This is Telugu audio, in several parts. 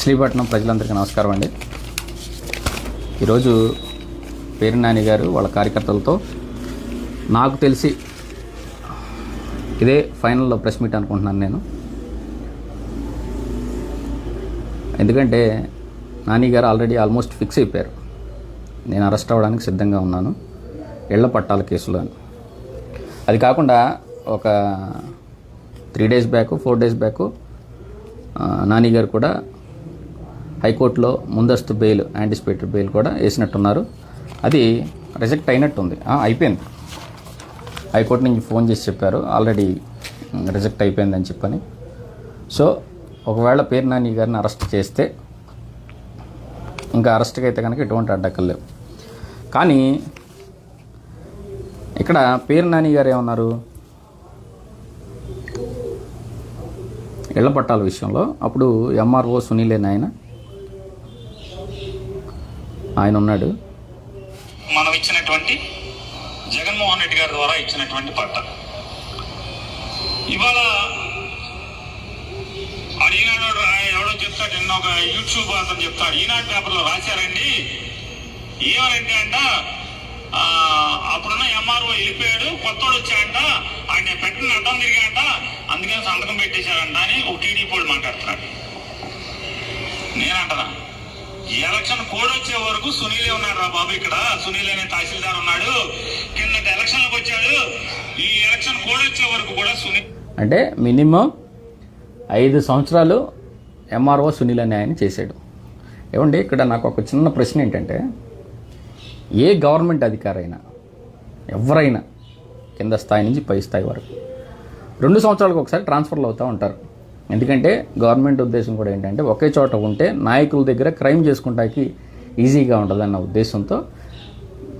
మచిలీపట్నం ప్రజలందరికీ నమస్కారం అండి. ఈరోజు పేరు నాని గారు వాళ్ళ కార్యకర్తలతో నాకు తెలిసి ఇదే ఫైనల్లో ప్రెస్ మీట్ అనుకుంటున్నాను నేను. ఎందుకంటే నాని గారు ఆల్రెడీ ఆల్మోస్ట్ ఫిక్స్ అయిపోయారు. నేను అరెస్ట్ అవ్వడానికి సిద్ధంగా ఉన్నాను. ఇళ్ళ పట్టాల కేసులో అని అది కాకుండా ఒక three days back four days back Nani గారు కూడా హైకోర్టులో ముందస్తు బెయిల్ యాంటిసిపేటెడ్ బెయిల్ కూడా వేసినట్టున్నారు. అది రిజెక్ట్ అయినట్టుంది. అయిపోయింది. హైకోర్టు నుంచి ఫోన్ చేసి చెప్పారు. ఆల్రెడీ రిజెక్ట్ అయిపోయిందని చెప్పని. సో ఒకవేళ పేరు నాని గారిని అరెస్ట్ చేస్తే ఇంకా అరెస్ట్కి అయితే కనుక ఎటువంటి అడ్డక్కలు లేవు. కానీ ఇక్కడ పేరు నాని గారు ఏమన్నారు? ఇళ్ళ పట్టాల విషయంలో అప్పుడు ఎంఆర్ఓ సునీలే నాయన ఆయన ఉన్నాడు మనం ఇచ్చినటువంటి జగన్మోహన్ రెడ్డి గారి ద్వారా ఇచ్చినటువంటి పట్ట ఇవాళ ఈనాడు ఎవడో చెప్తాడు నిన్న ఒక యూట్యూబ్ అతను చెప్తాడు. ఈనాడు పేపర్లో రాశారండి ఏమనంటే అంట అప్పుడున్న ఎంఆర్ఓ వెళ్ళిపోయాడు కొత్తోడు వచ్చాడంట ఆయన పెట్టిన అడ్డం తిరిగాడంట అందుకని సంతకం పెట్టేశాడంట అని ఒక టీడీపీ వాళ్ళు మాట్లాడుతున్నాడు నేనంటనా? ఎలక్షన్ కోడ్ వచ్చే వరకు సునీలే ఉన్నాడు రా బాబు ఇక్కడ. సునీల్ అనే తహసీల్దార్ ఉన్నాడు. కిందటి ఎలక్షన్లకు వచ్చాడు. ఈ ఎలక్షన్ కోడ్ వచ్చే వరకు కూడా సునీల్ అంటే మినిమం ఐదు సంవత్సరాలు ఎంఆర్ఓ సునీల్ అనే ఆయన చేశాడు. ఏమండి ఇక్కడ నాకు ఒక చిన్న ప్రశ్న ఏంటంటే ఏ గవర్నమెంట్ అధికారైనా ఎవరైనా కింద స్థాయి నుంచి పై స్థాయి వరకు రెండు సంవత్సరాలకు ఒకసారి ట్రాన్స్ఫర్లు అవుతూ ఉంటారు. ఎందుకంటే గవర్నమెంట్ ఉద్దేశం కూడా ఏంటంటే ఒకే చోట ఉంటే నాయకుల దగ్గర క్రైమ్ చేసుకుంటానికి ఈజీగా ఉంటుందన్న ఉద్దేశంతో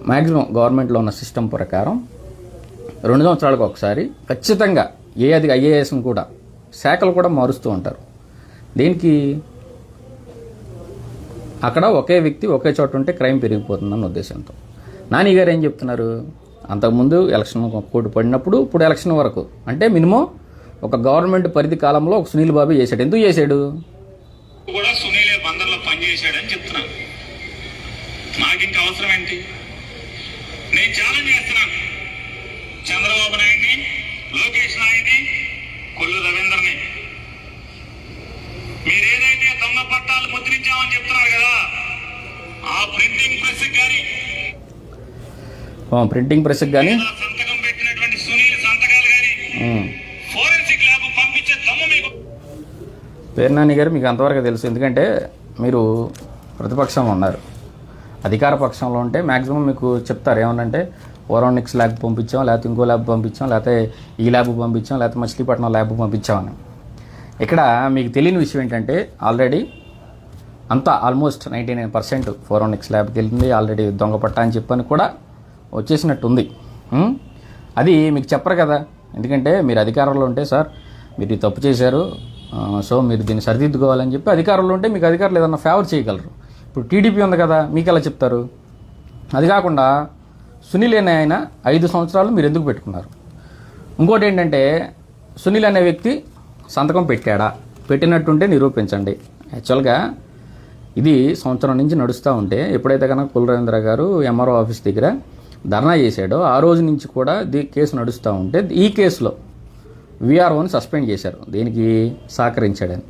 మ్యాక్సిమం గవర్నమెంట్లో ఉన్న సిస్టమ్ ప్రకారం రెండు సంవత్సరాలకు ఒకసారి ఖచ్చితంగా ఏ అది ఐఏఎస్ని కూడా శాఖలు కూడా మారుస్తూ ఉంటారు. దీనికి? అక్కడ ఒకే వ్యక్తి ఒకే చోట ఉంటే క్రైమ్ పెరిగిపోతుందన్న ఉద్దేశంతో. నాని గారు ఏం చెప్తున్నారు? అంతకుముందు ఎలక్షన్ కోటి పడినప్పుడు ఇప్పుడు ఎలక్షన్ వరకు అంటే మినిమం ఒక గవర్నమెంట్ పరిధి కాలంలో ఒక సునీల్ బాబు చేశాడు. ఎందుకు చేశాడు? కూడా సునీలే బందర్లో పనిచేశాడని చెప్తున్నాను నాకు ఇంకా అవసరం ఏంటి నేను ఛాలెంజ్ చేస్తున్నాను చంద్రబాబు నాయుడిని లోకేష్ నాయుడిని కొల్లు రవీందర్ని. మీరు ఏదైతే దొంగ పట్టాలు ముద్రించామని చెప్తున్నారు కదా ఆ ప్రింటింగ్ ప్రెస్ కానీ ప్రింటింగ్ ప్రెస్కి కానీ సంతకం పెట్టినటువంటి సునీల్ సంతకాలు కానీ ఫోరెన్సిక్ ల్యాబ్ పంపించే దమ్ము మీకు. పేరు గారు మీకు అంతవరకు తెలుసు. ఎందుకంటే మీరు ప్రతిపక్షంలో ఉన్నారు. అధికార పక్షంలో ఉంటే మ్యాక్సిమం మీకు చెప్తారు. ఏమనంటే ఓరోనిక్స్ ల్యాబ్ పంపించాం లేకపోతే ఇంకో ల్యాబ్ పంపించాం లేకపోతే ఈ ల్యాబ్ పంపించాం లేకపోతే మచిలీపట్నం ల్యాబ్ పంపించామని ఇక్కడ మీకు తెలియని విషయం ఏంటంటే ఆల్రెడీ అంతా almost ninety nine percent forensics ల్యాబ్కి వెళ్ళింది. ఆల్రెడీ దొంగ పట్ట అని చెప్పని కూడా వచ్చేసినట్టుంది. అది మీకు చెప్పరు కదా. ఎందుకంటే మీరు అధికారంలో ఉంటే సార్ మీరు తప్పు చేశారు సో మీరు దీన్ని సరిదిద్దుకోవాలని చెప్పి అధికారంలో ఉంటే మీకు అధికారులు ఏదన్నా ఫేవర్ చేయగలరు. ఇప్పుడు టీడీపీ ఉంది కదా మీకు ఎలా చెప్తారు? అది కాకుండా సునీల్ అనే ఆయన ఐదు సంవత్సరాలు మీరు ఎందుకు పెట్టుకున్నారు? ఇంకోటి ఏంటంటే సునీల్ అనే వ్యక్తి సంతకం పెట్టాడా? పెట్టినట్టుంటే నిరూపించండి. యాక్చువల్గా ఇది సంవత్సరం నుంచి నడుస్తూ ఉంటే ఎప్పుడైతే కనుక కులరేంద్ర గారు ఎంఆర్ఓ ఆఫీస్ దగ్గర ధర్నా చేశాడో ఆ రోజు నుంచి కూడా దీ కేసు నడుస్తూ ఉంటే ఈ కేసులో విఆర్ఓని సస్పెండ్ చేశారు. దీనికి? సహకరించాడని.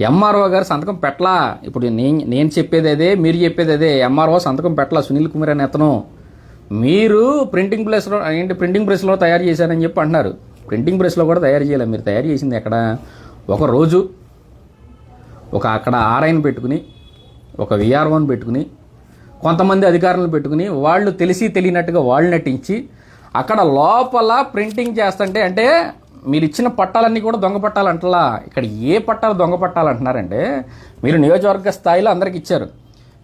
ఎంఆర్ఓ గారు సంతకం పెట్టలా. ఇప్పుడు నేను నేను చెప్పేది అదే మీరు చెప్పేది అదే. ఎంఆర్ఓ సంతకం పెట్టలా. సునీల్ కుమార్ అనే అతను. మీరు ప్రింటింగ్ ప్రెస్లో ఏంటి ప్రింటింగ్ ప్రెస్లో తయారు చేశారని చెప్పి అంటున్నారు. ప్రింటింగ్ ప్రెస్లో కూడా తయారు చేయలేదు మీరు తయారు చేసింది ఎక్కడ? ఒక రోజు ఒక అక్కడ ఆర్ఐని పెట్టుకుని ఒక విఆర్ఓని పెట్టుకుని కొంతమంది అధికారులను పెట్టుకుని వాళ్ళు తెలిసి తెలియనట్టుగా వాళ్ళు నటించి అక్కడ లోపల ప్రింటింగ్ చేస్తుంటే అంటే మీరు ఇచ్చిన పట్టాలన్నీ కూడా దొంగ పట్టాలు అంటలా. ఇక్కడ ఏ పట్టాలు దొంగ పట్టాలు అంటున్నారంటే మీరు నియోజకవర్గ స్థాయిలో అందరికి ఇచ్చారు.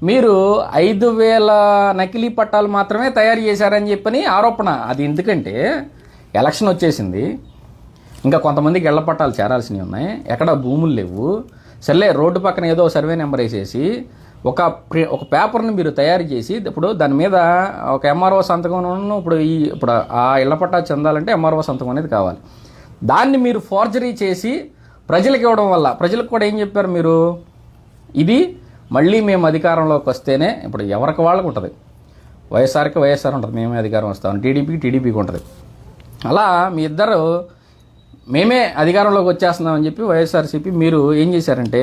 మీరు ఐదు వేల నకిలీ పట్టాలు మాత్రమే తయారు చేశారని చెప్పని ఆరోపణ. అది ఎందుకంటే ఎలక్షన్ వచ్చేసింది. ఇంకా కొంతమందికి ఇళ్ళ పట్టాలు చేరాల్సినవి ఉన్నాయి. ఎక్కడ భూములు లేవు. సర్లే రోడ్డు పక్కన ఏదో సర్వే నెంబర్ వేసేసి ఒక ఒక పేపర్ని మీరు తయారు చేసి ఇప్పుడు దాని మీద ఒక ఎంఆర్ఓ సంతకం ఇప్పుడు ఈ ఇప్పుడు ఆ ఇళ్ళ పట్టా చెందాలంటే ఎంఆర్ఓ సంతకం అనేది కావాలి. దాన్ని మీరు ఫోర్జరీ చేసి ప్రజలకు ఇవ్వడం వల్ల ప్రజలకు కూడా ఏం చెప్పారు మీరు? ఇది మళ్ళీ మేము అధికారంలోకి వస్తేనే ఇప్పుడు ఎవరికి వాళ్ళకు ఉంటుంది? వైఎస్ఆర్కి వైఎస్ఆర్ ఉంటుంది మేమే అధికారం వస్తాం. టీడీపీకి టీడీపీకి ఉంటుంది. అలా మీ ఇద్దరు మేమే అధికారంలోకి వచ్చేస్తున్నామని చెప్పి వైఎస్ఆర్సీపీ మీరు ఏం చేశారంటే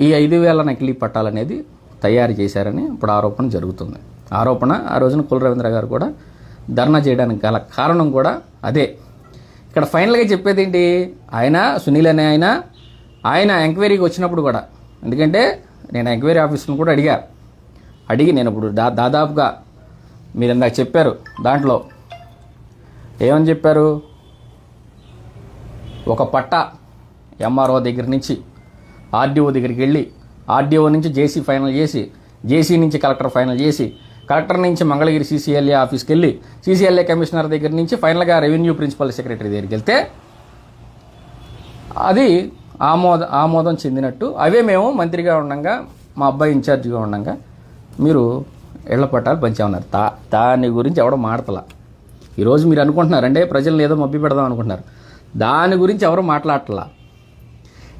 ఈ ఐదు వేల నకిలీ పట్టాలనేది తయారు చేశారని ఇప్పుడు ఆరోపణ జరుగుతుంది. ఆరోపణ ఆ రోజున కుల రవీంద్ర గారు కూడా ధర్నా చేయడానికి గల కారణం కూడా అదే. ఇక్కడ ఫైనల్గా చెప్పేది ఏంటి? ఆయన సునీల్ అనే ఆయన ఆయన ఎంక్వైరీకి వచ్చినప్పుడు కూడా ఎందుకంటే నేను ఎంక్వైరీ ఆఫీస్ను కూడా అడిగా. అడిగి నేను ఇప్పుడు దా దాదాపుగా మీరు ఇందాక చెప్పారు దాంట్లో. ఏమని చెప్పారు? ఒక పట్ట ఎంఆర్ఓ దగ్గర నుంచి ఆర్డీఓ దగ్గరికి వెళ్ళి ఆర్డీఓ నుంచి జేసీ ఫైనల్ చేసి జేసీ నుంచి కలెక్టర్ ఫైనల్ చేసి కలెక్టర్ నుంచి మంగళగిరి సీసీఎల్ఏ ఆఫీస్కి వెళ్ళి సీసీఎల్ఏ కమిషనర్ దగ్గర నుంచి ఫైనల్గా రెవెన్యూ ప్రిన్సిపల్ సెక్రటరీ దగ్గరికి వెళ్తే అది ఆమోద ఆమోదం చెందినట్టు. అవే మేము మంత్రిగా ఉండగా మా అబ్బాయి ఇన్ఛార్జిగా ఉండగా మీరు ఇళ్ళ పట్టాలు పంచామన్నారు దా దాని గురించి ఎవడో మాడతలా ఈరోజు మీరు అనుకుంటున్నారు అంటే ప్రజలను ఏదో మబ్బి పెడదాం అనుకుంటున్నారు. దాని గురించి ఎవరు మాట్లాడటలా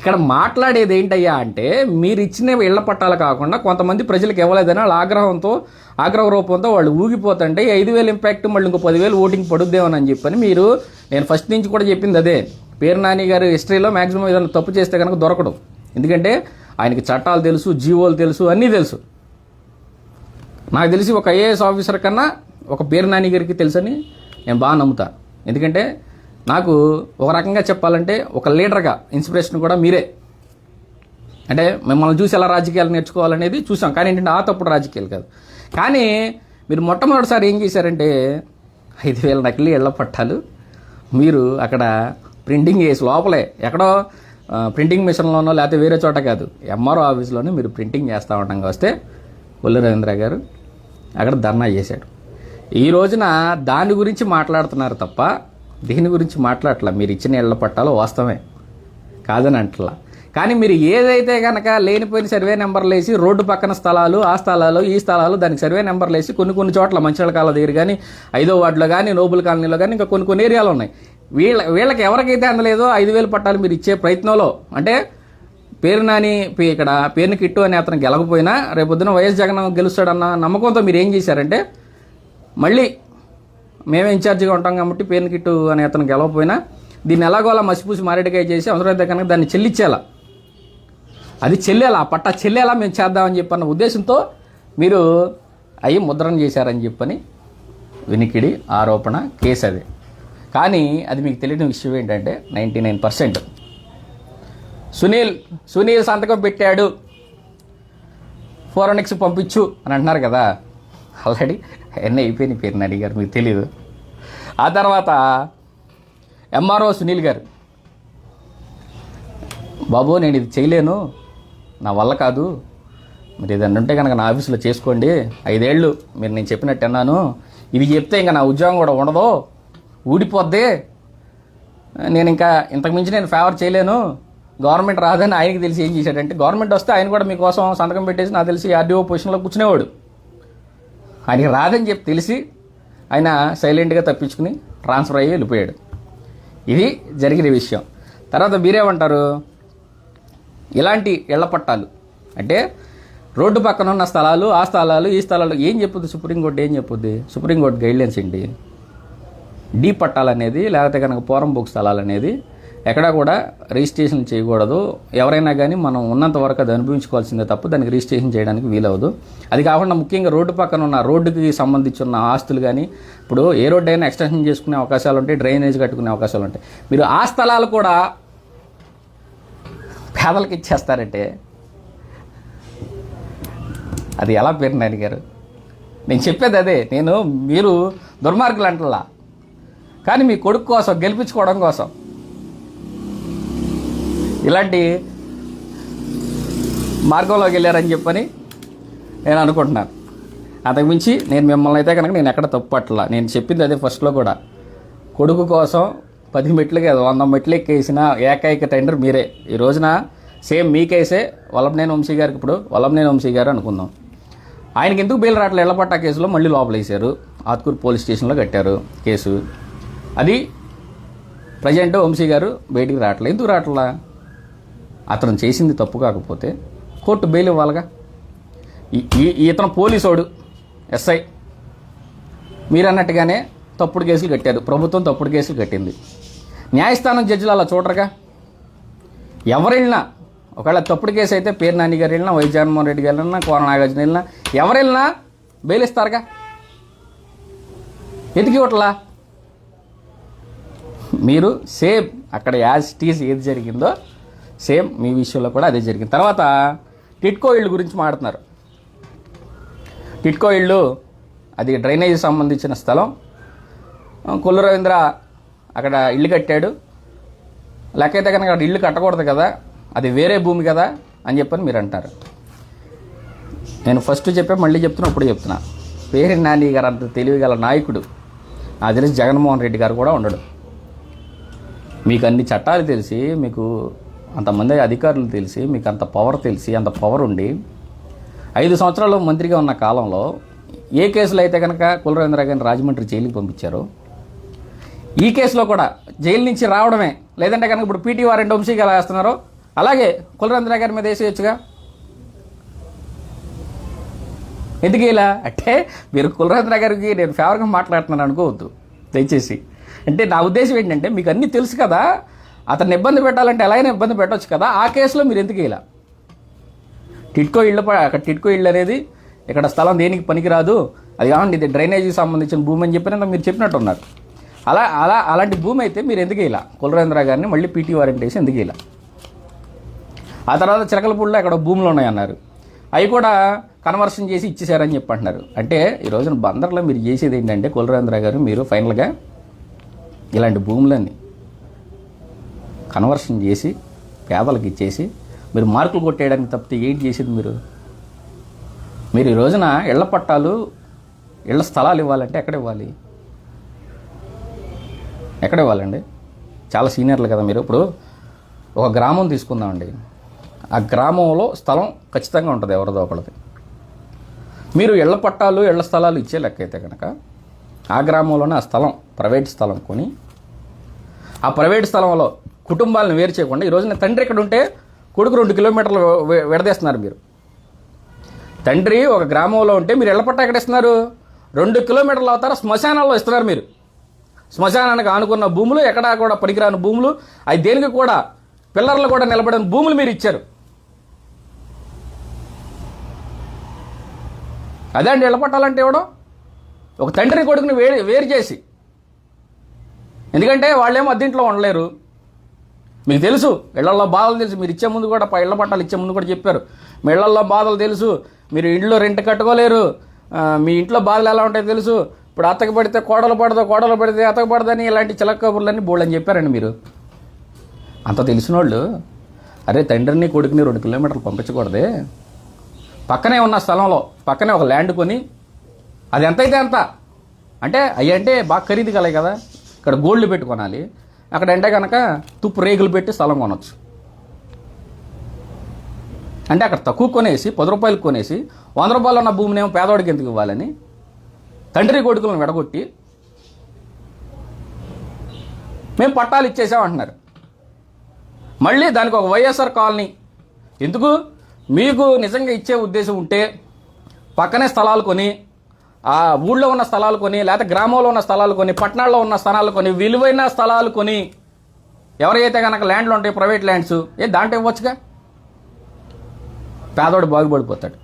ఇక్కడ మాట్లాడేది ఏంటయ్యా అంటే మీరు ఇచ్చిన ఇళ్ళ పట్టాలు కాకుండా కొంతమంది ప్రజలకు ఇవ్వలేదని వాళ్ళ ఆగ్రహంతో ఆగ్రహ రూపంతో వాళ్ళు ఊగిపోతుంటే ఐదు వేలు ఇంపాక్ట్ మళ్ళీ ఇంకో పదివేలు ఓటింగ్ పడుద్దేమని చెప్పని మీరు నేను ఫస్ట్ నుంచి కూడా చెప్పింది అదే. పేరు నాని గారు హిస్టరీలో మాక్సిమం ఏదైనా తప్పు చేస్తే కనుక దొరకడు. ఎందుకంటే ఆయనకి చట్టాలు తెలుసు జీవోలు తెలుసు అన్నీ తెలుసు. నాకు తెలిసి ఒక ఐఏఎస్ ఆఫీసర్ కన్నా ఒక పేరు నాని గారికి తెలుసని నేను బాగా నమ్ముతాను ఎందుకంటే నాకు ఒక రకంగా చెప్పాలంటే ఒక లీడర్గా ఇన్స్పిరేషన్ కూడా మీరే. అంటే మిమ్మల్ని చూసి ఎలా రాజకీయాలు నేర్చుకోవాలనేది చూసాం. కానీ ఏంటంటే ఆ తప్పుడు రాజకీయాలు కాదు. కానీ మీరు మొట్టమొదటిసారి ఏం చేశారంటే ఐదు వేల నకిలీ ఇళ్ళ పట్టాలు మీరు అక్కడ ప్రింటింగ్ చేసి లోపలే ఎక్కడో ప్రింటింగ్ మిషన్లోనో లేకపోతే వేరే చోట కాదు ఎంఆర్ఓ ఆఫీస్లోనే మీరు ప్రింటింగ్ చేస్తూ ఉండగా వస్తే ఒల్లు రవీంద్ర గారు అక్కడ ధర్నా చేశాడు. ఈ రోజున దాని గురించి మాట్లాడుతున్నారు తప్ప దీని గురించి మాట్లాడట్లా. మీరు ఇచ్చిన ఇళ్ళ పట్టాలు వాస్తవమే. కాదని అంటలా. కానీ మీరు ఏదైతే కనుక లేనిపోయిన సర్వే నెంబర్లు వేసి రోడ్డు పక్కన స్థలాలు ఆ స్థలాలు ఈ స్థలాలు దానికి సర్వే నెంబర్లు వేసి కొన్ని కొన్ని చోట్ల మంచిర్యాల కాల దగ్గర కానీ ఐదో వార్డులో కానీ నోబుల్ కాలనీలో కానీ ఇంకా కొన్ని కొన్ని ఏరియాలు ఉన్నాయి. వీళ్ళ వీళ్ళకి ఎవరికైతే అందలేదో ఐదు వేలు పట్టాలు మీరు ఇచ్చే ప్రయత్నంలో అంటే పేరు నాని ఇక్కడ పేరుని కిట్టు అనే అతను గెలకపోయినా రేపొద్దున వైఎస్ జగన్ గెలుస్తాడన్న నమ్మకంతో మీరు ఏం చేశారంటే మళ్ళీ మేమే ఇన్ఛార్జిగా ఉంటాం కాబట్టి పేరుని కిట్టు అనే అతను గెలవకపోయినా దీన్ని ఎలాగోలా మసిపూసి మారేడుకాయ చేసి అవసరమైతే కనుక దాన్ని చెల్లించేలా అది చెల్లేలా పట్టా చెల్లేలా మేము చేద్దామని చెప్పన్న ఉద్దేశంతో మీరు అయ్యి ముద్రణ చేశారని చెప్పని వినికిడి ఆరోపణ కేసు అది. కానీ అది మీకు తెలియని విషయం ఏంటంటే ninety nine percent. Sunil Sunil సంతకం పెట్టాడు. ఫోరనిక్స్ పంపించు అని అంటున్నారు కదా. ఆల్రెడీ ఎన్ని అయిపోయినాయి పేరు అడిగారు మీకు తెలియదు ఆ తర్వాత ఎంఆర్ఓ సునీల్ గారు బాబు నేను ఇది చేయలేను నా వల్ల కాదు. మీరు ఏదన్నా ఉంటే కనుక నా ఆఫీసులో చేసుకోండి. ఐదేళ్ళు మీరు నేను చెప్పినట్టు అన్నాను. ఇది చెప్తే ఇంకా నా ఉద్యోగం కూడా ఉండదు ఊడిపోద్ది. నేను ఇంకా ఇంతకు మించి నేను ఫేవర్ చేయలేను. గవర్నమెంట్ రాదని ఆయనకి తెలిసి ఏం చేశాడంటే గవర్నమెంట్ వస్తే ఆయన కూడా మీకోసం సంతకం పెట్టేసి నాకు తెలిసి ఆర్డీఓ పొజిషన్లో కూర్చునేవాడు. ఆయనకి రాదని చెప్పి తెలిసి ఆయన సైలెంట్గా తప్పించుకుని ట్రాన్స్ఫర్ అయ్యి వెళ్ళిపోయాడు. ఇది జరిగిన విషయం. తర్వాత మీరేమంటారు? ఇలాంటి ఇళ్ళ పట్టాలు అంటే రోడ్డు పక్కన ఉన్న స్థలాలు ఆ స్థలాలు ఈ స్థలాలు ఏం చెప్పుద్ది? సుప్రీంకోర్టు ఏం చెప్పుద్ది? సుప్రీంకోర్టు గైడ్లైన్స్ ఏంటి? డీ పట్టాలు అనేది లేకపోతే కనుక పోరం బుక్ స్థలాలు అనేది ఎక్కడా కూడా రిజిస్ట్రేషన్ చేయకూడదు. ఎవరైనా కానీ మనం ఉన్నంత వరకు అది అనుభవించుకోవాల్సిందే తప్ప దానికి రిజిస్ట్రేషన్ చేయడానికి వీలవదు. అది కాకుండా ముఖ్యంగా రోడ్డు పక్కన ఉన్న రోడ్డుకి సంబంధించి ఉన్న ఆస్తులు కానీ ఇప్పుడు ఏ రోడ్డు అయినా ఎక్స్టెన్షన్ చేసుకునే అవకాశాలు ఉంటాయి డ్రైనేజ్ కట్టుకునే అవకాశాలు ఉంటాయి. మీరు ఆ స్థలాలు కూడా పేదలకు ఇచ్చేస్తారంటే అది ఎలా పేరు నాని గారు? నేను చెప్పేది అదే. నేను మీరు దుర్మార్గులు అంటలా. కానీ మీ కొడుకు కోసం గెలిపించుకోవడం కోసం. ఇలాంటి మార్గంలోకి వెళ్ళారని చెప్పని నేను అనుకుంటున్నాను. అంతకుమించి నేను మిమ్మల్ని అయితే కనుక నేను ఎక్కడ తప్పట్లా నేను చెప్పింది అదే ఫస్ట్లో కూడా. కొడుకు కోసం పది మెట్లు కాదు వంద మెట్లు ఎక్కేసిన ఏకైక టెండర్ మీరే. ఈ రోజున సేమ్ మీకేసే వల్లభనేని వంశీ గారికి ఇప్పుడు వల్లభనేని వంశీ గారు అనుకుందాం. ఆయనకి ఎందుకు బెయిల్ రావట్లేదు? ఎల్లపట్ట కేసులో మళ్ళీ లోపలేశారు. ఆత్కూరు పోలీస్ స్టేషన్లో కట్టారు కేసు. అది ప్రజెంట్ వంశీ గారు బయటికి రావట్లేదు. ఎందుకు రావట్లా? అతను చేసింది తప్పు కాకపోతే కోర్టు బెయిల్ ఇవ్వాలిగా. ఈ- ఈ- ఇతను పోలీసోడు ఎస్ఐ. మీరు అన్నట్టుగానే తప్పుడు కేసులు కట్టారు. ప్రభుత్వం తప్పుడు కేసులు కట్టింది. న్యాయస్థానం జడ్జిలు అలా చూడరుగా. ఎవరు వెళ్ళినా ఒకవేళ తప్పుడు కేసు అయితే పేరు నాని గారు వెళ్ళినా వై జగన్మోహన్ రెడ్డి గారు వెళ్ళినా కోన నాగార్జున వెళ్ళినా ఎవరు వెళ్ళినా ఎందుకు ఇవ్వట్లా? మీరు సేమ్ అక్కడ యాజ్ టీస్ ఏది జరిగిందో సేమ్ మీ విషయంలో కూడా అదే జరిగింది. తర్వాత టిట్కో ఇళ్ళు గురించి మాడుతున్నారు టిట్కో ఇళ్ళు అది డ్రైనేజీ సంబంధించిన స్థలం. కొల్లు రవీంద్ర అక్కడ ఇల్లు కట్టాడు. లెక్కైతే కనుక అక్కడ ఇల్లు కట్టకూడదు కదా అది వేరే భూమి కదా అని చెప్పని మీరు అంటారు. నేను ఫస్ట్ చెప్పే మళ్ళీ చెప్తున్నా ఇప్పుడు చెప్తున్నా. పేరు నాని గారు అంత తెలివిగల నాయకుడు. నా తెలిసి జగన్మోహన్ రెడ్డి గారు కూడా ఉండడు. మీకు అన్ని చట్టాలు తెలిసి మీకు అంతమంది అధికారులు తెలిసి మీకు అంత పవర్ తెలిసి అంత పవర్ ఉండి ఐదు సంవత్సరాలు మంత్రిగా ఉన్న కాలంలో ఏ కేసులో అయితే కనుక కులరేంద్ర గారిని రాజమండ్రి జైలుకి పంపించారు ఈ కేసులో కూడా జైలు నుంచి రావడమే. లేదంటే కనుక ఇప్పుడు పీటీ వారెంట్ వంశీకి ఎలా వేస్తున్నారో అలాగే కులరేంద్ర గారి మీద వేసేయచ్చుగా? ఎందుకు ఇలా? అంటే మీరు కులరేంద్ర గారికి నేను ఫేవర్గా మాట్లాడుతున్నాను అనుకోవద్దు. దయచేసి. అంటే నా ఉద్దేశం ఏంటంటే మీకు అన్నీ తెలుసు కదా అతన్ని ఇబ్బంది పెట్టాలంటే ఎలాగైనా ఇబ్బంది పెట్టవచ్చు కదా. ఆ కేసులో మీరు ఎందుకు ఇలా? టిట్కో ఇళ్ళ ప- అక్కడ టిట్కో ఇళ్ళు అనేది ఇక్కడ స్థలం దేనికి పనికిరాదు? అది కావండి ఇది డ్రైనేజీకి సంబంధించిన భూమి అని చెప్పిన మీరు చెప్పినట్టు ఉన్నారు అలా అలా అలాంటి భూమి అయితే మీరు ఎందుకు ఇలా? కులరేంద్ర గారిని మళ్ళీ పీటీ వారెంట్ వేసి ఎందుకు ఇలా? ఆ తర్వాత చిలకలపూడిలో అక్కడ భూములు ఉన్నాయన్నారు. అవి కూడా కన్వర్షన్ చేసి ఇచ్చేసారని చెప్పి అంటున్నారు అంటే ఈ రోజున బందర్లో మీరు చేసేది ఏంటంటే కులరేంద్ర గారు మీరు ఫైనల్గా ఇలాంటి భూములన్నీ కన్వర్షన్ చేసి పేదలకు ఇచ్చేసి మీరు మార్కులు కొట్టేయడానికి తప్పితే ఏంటి చేసేది మీరు? మీరు ఈ రోజున ఇళ్ళ పట్టాలు ఇళ్ళ స్థలాలు ఇవ్వాలంటే ఎక్కడ ఇవ్వాలి? ఎక్కడ ఇవ్వాలండి? చాలా సీనియర్లు కదా మీరు. ఇప్పుడు ఒక గ్రామం తీసుకుందామండి. ఆ గ్రామంలో స్థలం ఖచ్చితంగా ఉంటుంది ఎవరిదో ఒకరిది మీరు ఇళ్ళ పట్టాలు ఇళ్ళ స్థలాలు ఇచ్చే లెక్క అయితే కనుక ఆ గ్రామంలోనే ఆ స్థలం ప్రైవేట్ స్థలం కొని ఆ ప్రైవేట్ స్థలంలో కుటుంబాలను వేరు చేయకుండా ఈ రోజున తండ్రి ఇక్కడ ఉంటే కొడుకు రెండు కిలోమీటర్లు విడదీస్తున్నారు మీరు. తండ్రి ఒక గ్రామంలో ఉంటే మీరు ఎళ్ళపట్ట ఎక్కడ ఇస్తున్నారు రెండు కిలోమీటర్లు అవుతారా? శ్మశానాల్లో ఇస్తున్నారు మీరు. శ్మశానానికి ఆనుకున్న భూములు ఎక్కడా కూడా పనికిరాని భూములు అవి దేనికి కూడా పిల్లర్లు కూడా నిలబడిన భూములు మీరు ఇచ్చారు. అదే అండి ఇళ్ళపట్టాలంటే ఇవ్వడం ఒక తండ్రిని కొడుకుని వేరు వేరు చేసి. ఎందుకంటే వాళ్ళేమో అద్దీంట్లో ఉండలేరు. మీకు తెలుసు ఇళ్ళలో బాధలు తెలుసు. మీరు ఇచ్చే ముందు కూడా ఇళ్ళ పట్టాలు ఇచ్చే ముందు కూడా చెప్పారు. మీ ఇళ్ళలో బాధలు తెలుసు. మీరు ఇంట్లో రెంట్ కట్టుకోలేరు. మీ ఇంట్లో బాధలు ఎలా ఉంటాయో తెలుసు. ఇప్పుడు అత్తకు పడితే కోడలు పడదు కోడలు పడితే అతక పడదని ఇలాంటి చిలక కబుర్లన్నీ బోళ్ళని చెప్పారండి మీరు. అంత తెలిసిన వాళ్ళు అరే తండ్రిని కొడుకుని రెండు కిలోమీటర్లు పంపించకూడదే. పక్కనే ఉన్న స్థలంలో పక్కనే ఒక ల్యాండ్ కొని అది ఎంత అయితే అంత అంటే అవి అంటే బాగా ఖరీదు కలయి కదా. ఇక్కడ గోల్డ్ పెట్టుకోనాలి. అక్కడ అంటే కనుక తుప్పు రేగులు పెట్టి స్థలం కొనవచ్చు అంటే అక్కడ తక్కువ కొనేసి పది రూపాయలు కొనేసి వంద రూపాయలు ఉన్న భూమిని ఏమో పేదవాడికి ఎందుకు ఇవ్వాలని తండ్రి కొడుకులను విడగొట్టి మేము పట్టాలు ఇచ్చేసాం అంటున్నారు మళ్ళీ దానికి ఒక వైఎస్ఆర్ కాలనీ. ఎందుకు? మీకు నిజంగా ఇచ్చే ఉద్దేశం ఉంటే పక్కనే స్థలాలు కొని ఆ ఊళ్ళో ఉన్న స్థలాలు కొని లేకపోతే గ్రామంలో ఉన్న స్థలాలు కొని పట్టణాల్లో ఉన్న స్థలాలు కొని విలువైన స్థలాలు కొని ఎవరైతే కనుక ల్యాండ్లు ఉంటాయి ప్రైవేట్ ల్యాండ్స్ ఏ దాంట్లో ఇవ్వచ్చుగా? పేదోడు బాగుపడిపోతాడు.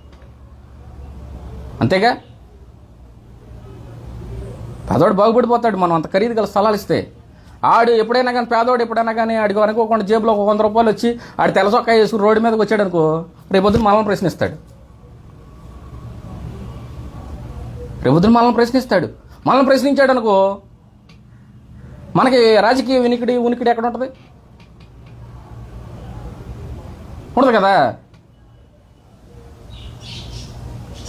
అంతేగా? పేదోడు బాగుపడిపోతాడు. మనం అంత ఖరీదు గల స్థలాలు ఇస్తే. ఆడు ఎప్పుడైనా కానీ పేదవాడు ఎప్పుడైనా కానీ ఆడికి అనుకోకుండా జేబులో ఒక వంద రూపాయలు వచ్చి ఆడు తెలసొక్క వేసుకుని రోడ్డు మీదకి వచ్చాడు అనుకో రేపొద్దున మనల్ని ప్రశ్నిస్తాడు. రేపొద్దున మనల్ని ప్రశ్నిస్తాడు. మనల్ని ప్రశ్నించాడు అనుకో మనకి రాజకీయ వినికిడి ఉనికిడి ఎక్కడ ఉంటుంది? ఉండదు కదా?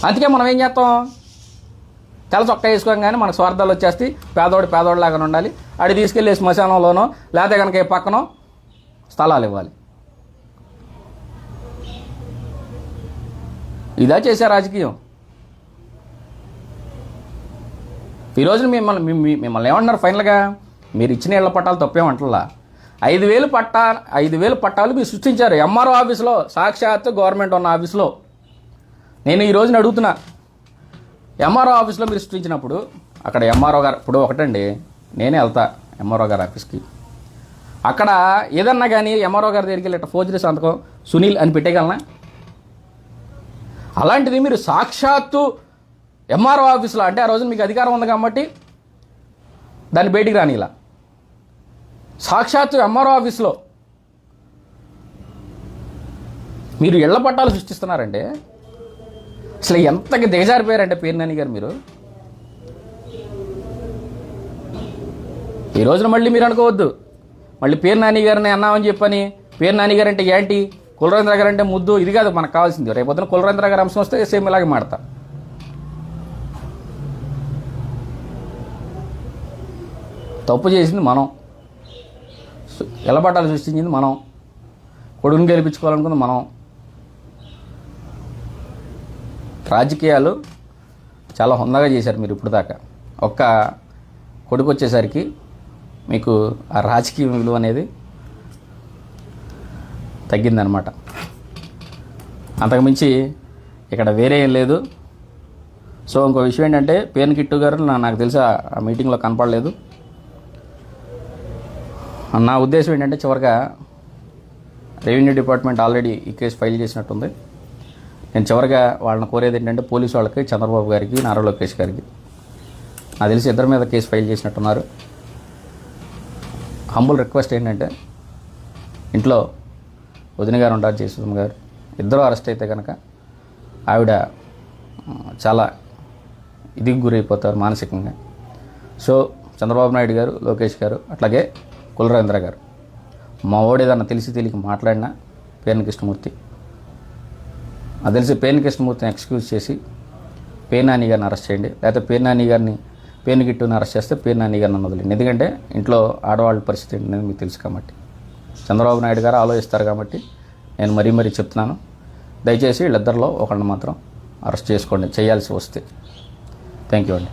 అందుకే మనం ఏం చేస్తాం? తెల్ల చొక్కా వేసుకోగానే మనకు స్వార్థాలు వచ్చేస్తే పేదోడు పేదోడిలాగా ఉండాలి. అడి తీసుకెళ్ళి శ్మశానంలోనో లేకపోతే కనుక పక్కన స్థలాలు ఇవ్వాలి. ఇదా చేసే రాజకీయం. ఈ రోజున మిమ్మల్ని మిమ్మల్ని ఏమన్నారు ఫైనల్గా? మీరు ఇచ్చిన ఇళ్ళ పట్టాలు తప్పేమంటలా? ఐదు వేలు పట్టా ఐదు వేలు పట్టాలు మీరు సృష్టించారు ఎంఆర్ఓ ఆఫీస్లో సాక్షాత్ గవర్నమెంట్ ఉన్న ఆఫీస్లో. నేను ఈ రోజున అడుగుతున్నా ఎంఆర్ఓ ఆఫీస్లో మీరు సృష్టించినప్పుడు అక్కడ ఎంఆర్ఓ గారు ఇప్పుడు ఒకటండి నేనే వెళ్తా ఎంఆర్ఓ గారి ఆఫీస్కి. అక్కడ ఏదన్నా కానీ ఎంఆర్ఓ గారి దగ్గరికి వెళ్ళి ఫోర్జరీ సంతకం సునీల్ అని పెట్టేయగలనా? అలాంటిది మీరు సాక్షాత్తు ఎంఆర్ఓ ఆఫీస్లో అంటే ఆ రోజు మీకు అధికారం ఉంది కాబట్టి దాన్ని బయటికి రాని ఇలా సాక్షాత్తు ఎంఆర్ఓ ఆఫీస్లో మీరు ఇళ్ళ పట్టాలు సృష్టిస్తున్నారంటే అసలు ఎంతకి దిగజారిపోయారంటే పేరునాని గారు మీరు? ఈ రోజున మళ్ళీ మీరు అనుకోవద్దు. మళ్ళీ పేరు నాని గారిని అన్నామని చెప్పని పేరు నాని గారు అంటే ఏంటి కులరేంద్ర గారు అంటే ముద్దు ఇది కాదు మనకు కావాల్సింది. రేపు పొద్దున కులరేంద్ర గారు అంశం వస్తే సేమ్ ఇలాగే మాడతా. తప్పు చేసింది మనం. సు- ఎలబట్టాలు సృష్టించింది మనం. కొడుకుని గెలిపించుకోవాలనుకుంది మనం. రాజకీయాలు చాలా హుందాగా చేశారు మీరు ఇప్పుడు దాకా. ఒక్క కొడుకు వచ్చేసరికి మీకు ఆ రాజకీయ విలువ అనేది తగ్గిందనమాట. అంతకుమించి ఇక్కడ వేరే ఏం లేదు. సో ఇంకో విషయం ఏంటంటే పేరుని కిట్టు గారు నా- నాకు తెలిసి ఆ మీటింగ్లో కనపడలేదు. నా ఉద్దేశం ఏంటంటే చివరిగా రెవెన్యూ డిపార్ట్మెంట్ ఆల్రెడీ ఈ కేసు ఫైల్ చేసినట్టుంది. నేను చివరిగా వాళ్ళని కోరేది ఏంటంటే పోలీసు వాళ్ళకి చంద్రబాబు గారికి నారా లోకేష్ గారికి. నాకు తెలిసి ఇద్దరి మీద కేసు ఫైల్ చేసినట్టున్నారు. హంబుల్ రిక్వెస్ట్ ఏంటంటే ఇంట్లో వదిన గారు ఉంటారు జయసుధమ్ గారు. ఇద్దరు అరెస్ట్ అయితే కనుక ఆవిడ చాలా ఇదికి గురైపోతారు మానసికంగా. సో చంద్రబాబు నాయుడు గారు లోకేష్ గారు అట్లాగే కులరేంద్ర గారు. మా వాడు ఏదన్నా తెలిసి తెలియక మాట్లాడినా పేరుని కృష్ణమూర్తి. అది తెలిసి పేరుని కృష్ణమూర్తిని ఎక్స్క్యూజ్ చేసి పేనాని గారిని అరెస్ట్ చేయండి. లేకపోతే పేరు నాని గారిని పేను గిట్టుని అరెస్ట్ చేస్తే పేరు నాని గారిని వదిలేండి ఎందుకంటే ఇంట్లో ఆడవాళ్ళ పరిస్థితి ఏంటనేది మీకు తెలుసు కాబట్టి. చంద్రబాబు నాయుడు గారు ఆలోచిస్తారు కాబట్టి నేను మరీ మరీ చెప్తున్నాను. దయచేసి వీళ్ళిద్దరిలో ఒకరిని మాత్రం అరెస్ట్ చేసుకోండి చేయాల్సి వస్తే. థ్యాంక్ యూ అండి.